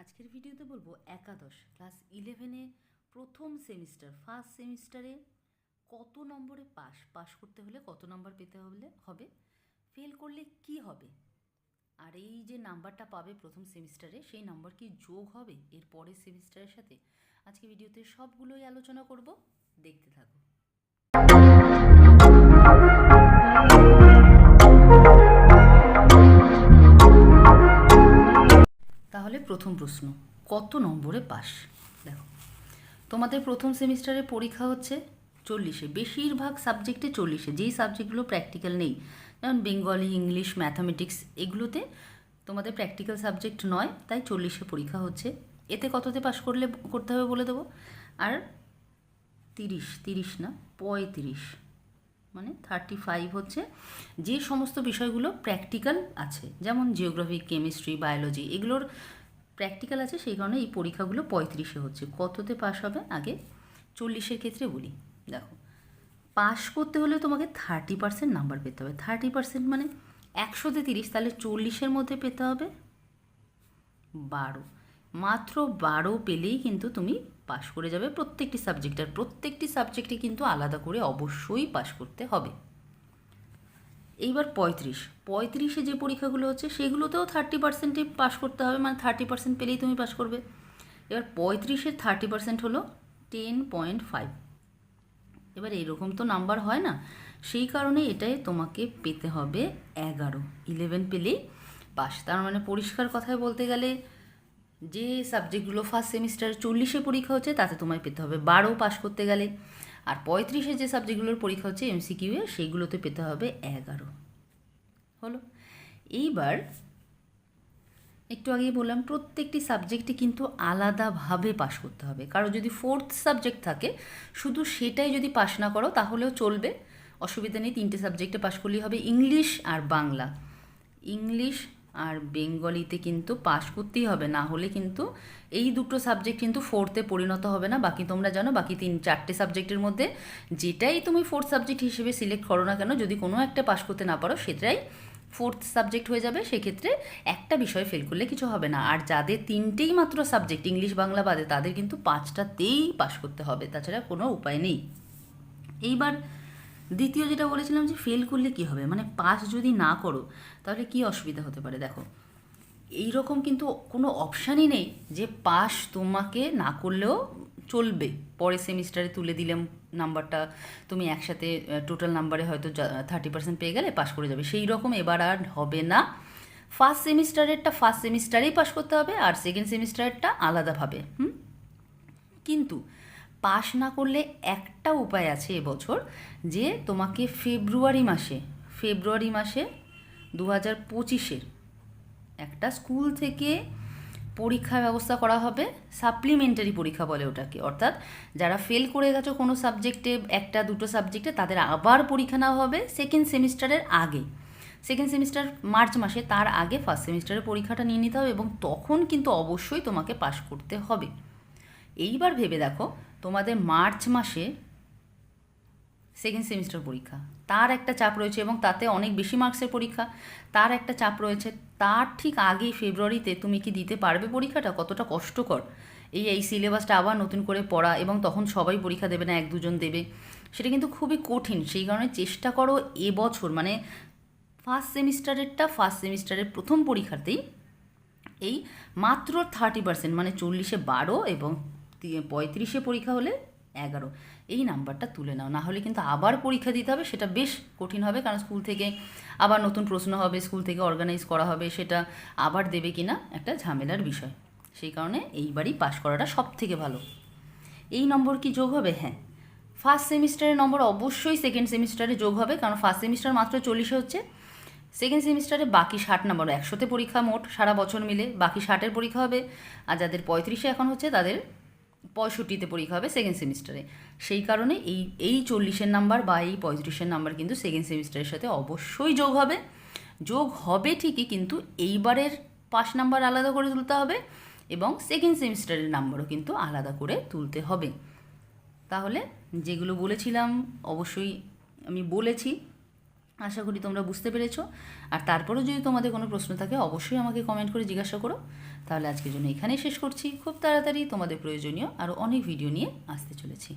আজকের ভিডিওতে বলব একাদশ, ক্লাস ইলেভেনে প্রথম সেমিস্টার ফার্স্ট সেমিস্টারে কত নম্বরে পাস পাস করতে হলে কত নম্বর পেতে হলে হবে? ফেল করলে কি হবে? আর এই যে নাম্বারটা পাবে প্রথম সেমিস্টারে সেই নাম্বার কি যোগ হবে এর পরের সেমিস্টারের সাথে? আজকে ভিডিওতে সবগুলোই আলোচনা করব, দেখতে থাকো। তাহলে প্রথম প্রশ্ন, কত নম্বরে পাস? দেখো, তোমাদের প্রথম সেমিস্টারে পরীক্ষা হচ্ছে চল্লিশে। বেশিরভাগ সাবজেক্টে চল্লিশে, যেই সাবজেক্টগুলো প্র্যাকটিক্যাল নেই, যেমন বেঙ্গলি ইংলিশ ম্যাথামেটিক্স এগুলোতে তোমাদের প্র্যাকটিক্যাল সাবজেক্ট নয়, তাই চল্লিশে পরীক্ষা হচ্ছে। এতে কততে পাস করলে, করতে হবে বলে দেবো? আর তিরিশ তিরিশ না, পঁয়ত্রিশ মানে থার্টি ফাইভ হচ্ছে যে সমস্ত বিষয়গুলো প্র্যাকটিক্যাল আছে, যেমন জিওগ্রাফি কেমিস্ট্রি বায়োলজি এগুলোর প্র্যাকটিক্যাল আছে, সেই কারণে এই পরীক্ষাগুলো পঁয়ত্রিশে হচ্ছে। কততে পাস হবে? আগে চল্লিশের ক্ষেত্রে বলি। দেখো পাস করতে হলে তোমাকে থার্টি পার্সেন্ট নাম্বার পেতে হবে। থার্টি পার্সেন্ট মানে একশোতে তিরিশ, তাহলে চল্লিশের মধ্যে পেতে হবে? বারো। মাত্র বারো পেলেই কিন্তু তুমি পাশ করে যাবে প্রত্যেকটি সাবজেক্ট আর প্রত্যেকটি সাবজেক্টে কিন্তু আলাদা করে অবশ্যই পাশ করতে হবে। এইবার পঁয়ত্রিশ। পঁয়ত্রিশে যে পরীক্ষাগুলো হচ্ছে, সেগুলোতেও থার্টি পার্সেন্টে পাস করতে হবে মানে থার্টি পার্সেন্ট পেলেই তুমি পাস করবে। এবার পঁয়ত্রিশের থার্টি পার্সেন্ট হলো টেন পয়েন্ট ফাইভ এবার এরকম তো নাম্বার হয় না, সেই কারণে এটাই তোমাকে পেতে হবে এগারো। ইলেভেন পেলেই পাস তার মানে পরিষ্কার কথায় বলতে গেলে, যে সাবজেক্টগুলো ফার্স্ট সেমিস্টার চল্লিশে পরীক্ষা হচ্ছে, তাতে তোমায় পেতে হবে। বারো পাস করতে গেলে। আর পঁয়ত্রিশে যে সাবজেক্টগুলোর পরীক্ষা হচ্ছে এমসিকিউ এ সেইগুলোতে পেতে হবে এগারো। হলো? এইবার একটু আগেই বললাম, প্রত্যেকটি সাবজেক্টে কিন্তু আলাদাভাবে পাশ করতে হবে। কারও যদি ফোর্থ সাবজেক্ট থাকে, শুধু সেটাই যদি পাশ না করো, তাহলেও চলবে। অসুবিধা নেই, তিনটে সাবজেক্টে পাশ করলেই হবে। ইংলিশ আর বাংলা। ইংলিশ আর বেঙ্গলিতে কিন্তু পাশ করতেই হবে, না হলে কিন্তু এই দুটো সাবজেক্ট কিন্তু ফোর্থে পরিণত হবে না। বাকি তোমরা জানো, বাকি তিন, চারটে সাবজেক্টের মধ্যে যেটাই তুমি ফোর্থ সাবজেক্ট হিসেবে সিলেক্ট করো না কেন, যদি কোনো একটা পাশ করতে না পারো, সেটাই ফোর্থ সাবজেক্ট হয়ে যাবে। সেক্ষেত্রে একটা বিষয় ফেল করলে কিছু হবে না। আর যাদের তিনটেই মাত্র সাবজেক্ট ইংলিশ, বাংলা বাদে, তাদের কিন্তু পাঁচটাতেই পাশ করতে হবে। তাছাড়া কোনো উপায় নেই। এইবার দ্বিতীয় যেটা বলেছিলাম যে ফেল করলে কি হবে? মানে পাস যদি না করো, তাহলে কি অসুবিধা হতে পারে? দেখো এই রকম কিন্তু কোনো অপশানই নেই যে পাস তোমাকে না করলেও চলবে। পরের সেমিস্টারে তুলে দিলাম নাম্বারটা তুমি একসাথে টোটাল নাম্বারে হয়তো থার্টি পার্সেন্ট পেয়ে গেলে পাস করে যাবে। সেই রকম এবার আর হবে না। ফার্স্ট সেমিস্টারেরটা ফার্স্ট সেমিস্টারেই পাস করতে হবে আর সেকেন্ড সেমিস্টারেরটা আলাদাভাবে, হুম? কিন্তু পাস না করলে একটা উপায় আছে এবছর যে তোমাকে ফেব্রুয়ারি মাসে ফেব্রুয়ারি মাসে দু হাজার পঁচিশের একটা স্কুল থেকে পরীক্ষার ব্যবস্থা করা হবে সাপ্লিমেন্টারি পরীক্ষা বলে ওটাকে। অর্থাৎ যারা ফেল করে গেছো কোনো সাবজেক্টে একটা, দুটো সাবজেক্টে তাদের আবার পরীক্ষা নেওয়া হবে সেকেন্ড সেমিস্টারের আগে। সেকেন্ড সেমিস্টার মার্চ মাসে, তার আগে ফার্স্ট সেমিস্টারের পরীক্ষাটা নিয়ে নিতে হবে এবং তখন কিন্তু অবশ্যই তোমাকে পাশ করতে হবে। এইবার ভেবে দেখো, তোমাদের মার্চ মাসে সেকেন্ড সেমিস্টার পরীক্ষা। তার একটা চাপ রয়েছে এবং তাতে অনেক বেশি মার্কসের পরীক্ষা। তার একটা চাপ রয়েছে, তার ঠিক আগেই ফেব্রুয়ারিতে তুমি কি দিতে পারবে পরীক্ষাটা? কতটা কষ্টকর। এই এই সিলেবাসটা আবার নতুন করে পড়া এবং তখন সবাই পরীক্ষা দেবে না, এক দুজন দেবে। সেটা কিন্তু খুবই কঠিন। সেই কারণে চেষ্টা করো এবছর মানে ফার্স্ট সেমিস্টারেরটা ফার্স্ট সেমিস্টারের প্রথম পরীক্ষাতেই এই মাত্র থার্টি পার্সেন্ট মানে চল্লিশে বারো এবং পঁয়ত্রিশে পরীক্ষা হলে এগারো। এই নাম্বারটা তুলে নাও। না হলে কিন্তু আবার পরীক্ষা দিতে হবে, সেটা বেশ কঠিন হবে, কারণ স্কুল থেকে আবার নতুন প্রশ্ন হবে, স্কুল থেকে অর্গানাইজ করা হবে, সেটা আবার দেবে কি না একটা ঝামেলার বিষয়। সেই কারণে এইবারই পাশ করাটা সব থেকে ভালো। এই নম্বর কি যোগ হবে? হ্যাঁ। ফার্স্ট সেমিস্টারের নম্বর অবশ্যই সেকেন্ড সেমিস্টারে যোগ হবে, কারণ ফার্স্ট সেমিস্টার মাত্র চল্লিশে হচ্ছে। সেকেন্ড সেমিস্টারে বাকি ষাট নম্বর, একশোতে পরীক্ষা মোট, সারা বছর মিলে বাকি ষাটের পরীক্ষা হবে। আর যাদের পঁয়ত্রিশে এখন হচ্ছে, তাদের পঁয়ষট্টিতে পরীক্ষা হবে সেকেন্ড সেমিস্টারে সেই কারণে এই এই চল্লিশের নাম্বার বা এই পঁয়ত্রিশের নাম্বার কিন্তু সেকেন্ড সেমিস্টারের সাথে অবশ্যই যোগ হবে। যোগ হবে ঠিকই, কিন্তু এইবারের পাস নাম্বার আলাদা করে তুলতে হবে এবং সেকেন্ড সেমিস্টারের নাম্বারও কিন্তু আলাদা করে তুলতে হবে। তাহলে যেগুলো বলেছিলাম, অবশ্যই আমি বলেছি। আশা করি তোমরা বুঝতে পেরেছ। আর তারপরেও যদি তোমাদের কোনো প্রশ্ন থাকে, অবশ্যই আমাকে কমেন্ট করে জিজ্ঞাসা করো। তাহলে আজকের জন্য এখানেই শেষ করছি। খুব তাড়াতাড়ি তোমাদের প্রয়োজনীয় আরও অনেক ভিডিও নিয়ে আসতে চলেছি।